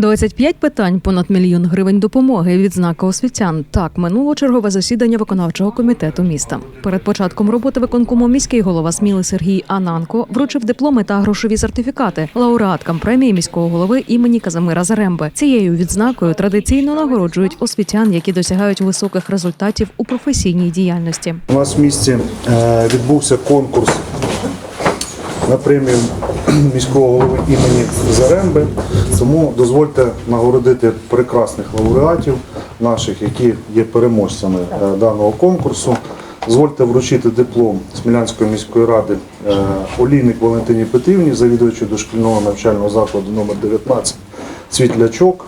25 питань, понад мільйон гривень допомоги, відзнака освітян. Так минуло чергове засідання виконавчого комітету міста. Перед початком роботи виконкому міський голова Сміли Сергій Ананко вручив дипломи та грошові сертифікати лауреаткам премії міського голови імені Казимира Заремби. Цією відзнакою традиційно нагороджують освітян, які досягають високих результатів у професійній діяльності. У нас в місті е, відбувся конкурс на премію міського голови імені Заремби. Тому дозвольте нагородити прекрасних лауреатів наших, які є переможцями е, даного конкурсу. Дозвольте вручити диплом Смілянської міської ради е, Олійник Валентині Петрівні, завідувачу дошкільного навчального закладу номер 19 Світлячок.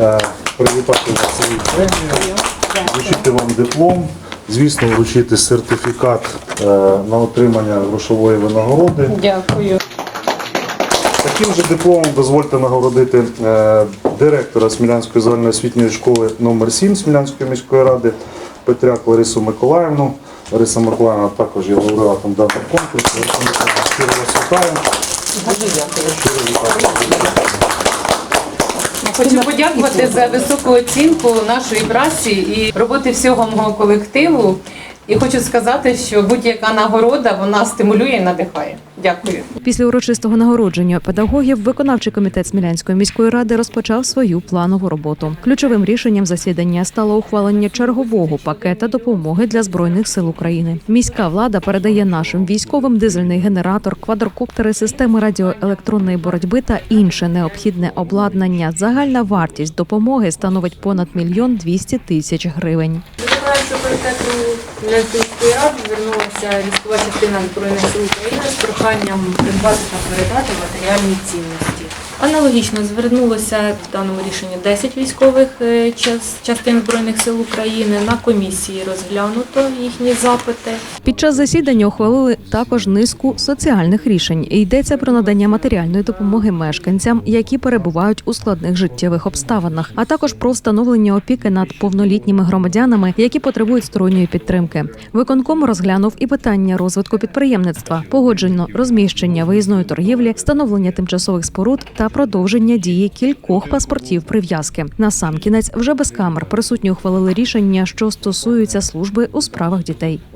Е, Привітати вас цією премією, вручити вам диплом, звісно, вручити сертифікат на отримання грошової винагороди. Дякую. Таким же дипломом дозвольте нагородити е, директора Смілянської загальноосвітньої школи номер 7 Смілянської міської ради Петряк Ларису Миколаївну. Лариса Миколаївна також є лауреатом даного конкурсу. Щиро вас вітаю. Дуже дякую. Хочу подякувати за високу оцінку нашої праці і роботи всього мого колективу. І хочу сказати, що будь-яка нагорода вона стимулює і надихає. Дякую. Після урочистого нагородження педагогів виконавчий комітет Смілянської міської ради розпочав свою планову роботу. Ключовим рішенням засідання стало ухвалення чергового пакета допомоги для збройних сил України. Міська влада передає нашим військовим дизельний генератор, квадрокоптери, системи радіоелектронної боротьби та інше необхідне обладнання. Загальна вартість допомоги становить понад мільйон двісті тисяч гривень. Виконавчого комітету Мілянської ради звернулася військова частина Збройних сил України з проханням придбати та передати матеріальні цінності. Аналогічно звернулося в даному рішенні 10 військових е, час- частин Збройних сил України. На комісії розглянуто їхні запити. Під час засідання ухвалили також низку соціальних рішень. Йдеться про надання матеріальної допомоги мешканцям, які перебувають у складних життєвих обставинах, а також про встановлення опіки над повнолітніми громадянами, які потребують сторонньої підтримки. Виконком розглянув і питання розвитку підприємництва, погоджено розміщення виїзної торгівлі, встановлення тимчасових споруд та продовження дії кількох паспортів прив'язки. На сам кінець вже без камер присутні ухвалили рішення, що стосуються служби у справах дітей.